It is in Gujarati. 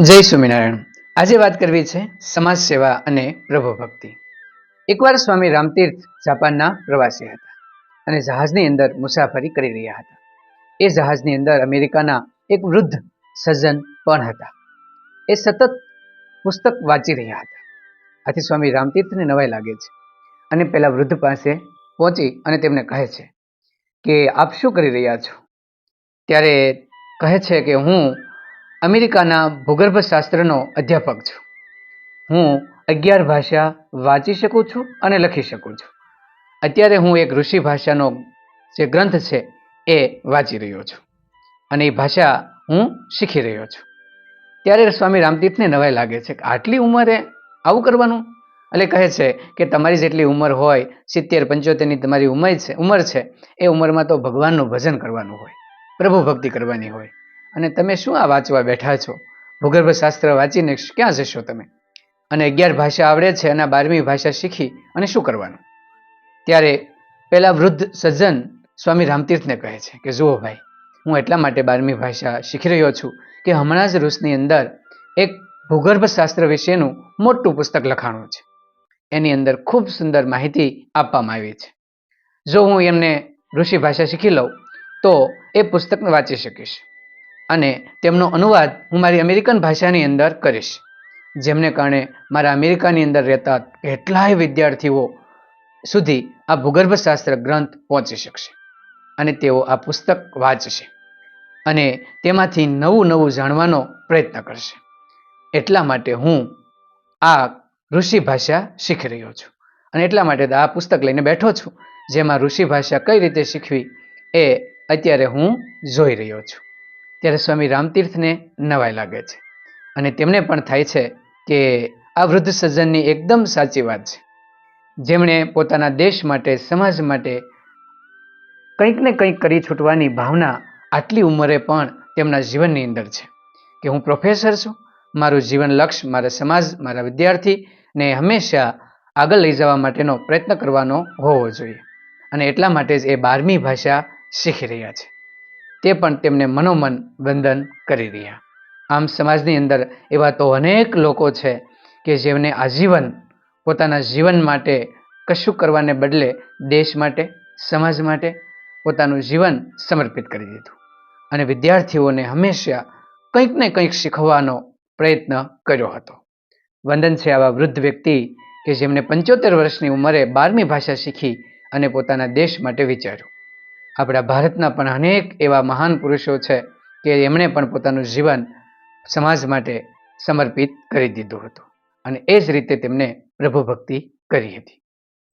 જય સ્વામિનારાયણ. આજે વાત કરવી છે સમાજ સેવા અને પ્રભુ ભક્તિ. એકવાર સ્વામી રામતીર્થ જાપાનના પ્રવાસી હતા અને જહાજની અંદર મુસાફરી કરી રહ્યા હતા. એ જહાજની અંદર અમેરિકાના એક વૃદ્ધ સજ્જન પણ હતા. એ સતત પુસ્તક વાંચી રહ્યા હતા. આથી સ્વામી રામતીર્થને નવાઈ લાગે છે અને પેલા વૃદ્ધ પાસે પહોંચી અને તેમને કહે છે કે, આપ શું કરી રહ્યા છો? ત્યારે કહે છે કે, હું અમેરિકાના ભૂગર્ભશાસ્ત્રનો અધ્યાપક છું. હું અગિયાર ભાષા વાંચી શકું છું અને લખી શકું છું. અત્યારે હું એક ઋષિ ભાષાનો જે ગ્રંથ છે એ વાંચી રહ્યો છું અને એ ભાષા હું શીખી રહ્યો છું. ત્યારે સ્વામી રામતીર્થને નવાઈ લાગે છે કે આટલી ઉંમરે આવું કરવાનું? એટલે કહે છે કે તમારી જેટલી ઉંમર હોય, સિત્તેર, પંચોતેરની તમારી ઉંમર છે ઉંમર છે, એ ઉંમરમાં તો ભગવાનનું ભજન કરવાનું હોય, પ્રભુ ભક્તિ કરવાની હોય. અને તમે શું આ વાંચવા બેઠા છો? ભૂગર્ભ શાસ્ત્ર વાંચીને ક્યાં જશો તમે? અને અગિયાર ભાષા આવડે છે અને બારમી ભાષા શીખી અને શું કરવાનું? ત્યારે પેલા વૃદ્ધ સજ્જન સ્વામી રામતીર્થને કહે છે કે, જુઓ ભાઈ, હું એટલા માટે બારમી ભાષા શીખી રહ્યો છું કે હમણાં જ રૂસની અંદર એક ભૂગર્ભ શાસ્ત્ર વિશેનું મોટું પુસ્તક લખાણું છે. એની અંદર ખૂબ સુંદર માહિતી આપવામાં આવી છે. જો હું એમને ઋષિ ભાષા શીખી લઉં, તો એ પુસ્તક વાંચી શકીશ. અને તેમનો અનુવાદ હું મારી અમેરિકન ભાષાની અંદર કરીશ. જેમને કારણે મારા અમેરિકાની અંદર રહેતા કેટલાય વિદ્યાર્થીઓ સુધી આ ભૂગર્ભશાસ્ત્ર ગ્રંથ પહોંચી શકશે અને તેઓ આ પુસ્તક વાંચશે અને તેમાંથી નવું નવું જાણવાનો પ્રયત્ન કરશે. એટલા માટે હું આ ઋષિ ભાષા શીખી રહ્યો છું અને એટલા માટે આ પુસ્તક લઈને બેઠો છું. જેમાં ઋષિ ભાષા કઈ રીતે શીખવી એ અત્યારે હું જોઈ રહ્યો છું. ત્યારે સ્વામી રામતીર્થને નવાઈ લાગે છે. અને તેમને પણ થાય છે કે આ વૃદ્ધ સજ્જનની એકદમ સાચી વાત છે. જેમણે પોતાના દેશ માટે, સમાજ માટે કંઈક ને કંઈક કરી છૂટવાની ભાવના આટલી ઉંમરે પણ તેમના જીવનની અંદર છે. કે હું પ્રોફેસર છું, મારું જીવન લક્ષ્ય મારા સમાજ, મારા વિદ્યાર્થીને હંમેશા આગળ લઈ જવા માટેનો પ્રયત્ન કરવાનો હોવો જોઈએ. અને એટલા માટે જ એ બારમી ભાષા શીખી રહ્યા છે. તે પણ તેમને મનોમન વંદન કરી રહ્યા. આમ સમાજની અંદર એવા તો અનેક લોકો છે કે જેમને આજીવન, પોતાના જીવન માટે કશું કરવાને બદલે દેશ માટે, સમાજ માટે પોતાનું જીવન સમર્પિત કરી દીધું. અને વિદ્યાર્થીઓને હંમેશા કંઈક ને કંઈક શીખવાનો પ્રયત્ન કર્યો હતો. વંદન છે આવા વૃદ્ધ વ્યક્તિ કે જેમણે પંચોતેર વર્ષની ઉંમરે બારમી ભાષા શીખી અને પોતાના દેશ માટે વિચાર્યું. આપણા ભારતના પણ અનેક એવા મહાન પુરુષો છે કે એમણે પણ પોતાનું જીવન સમાજ માટે સમર્પિત કરી દીધું હતું. અને એ જ રીતે તેમને પ્રભુ ભક્તિ કરી હતી.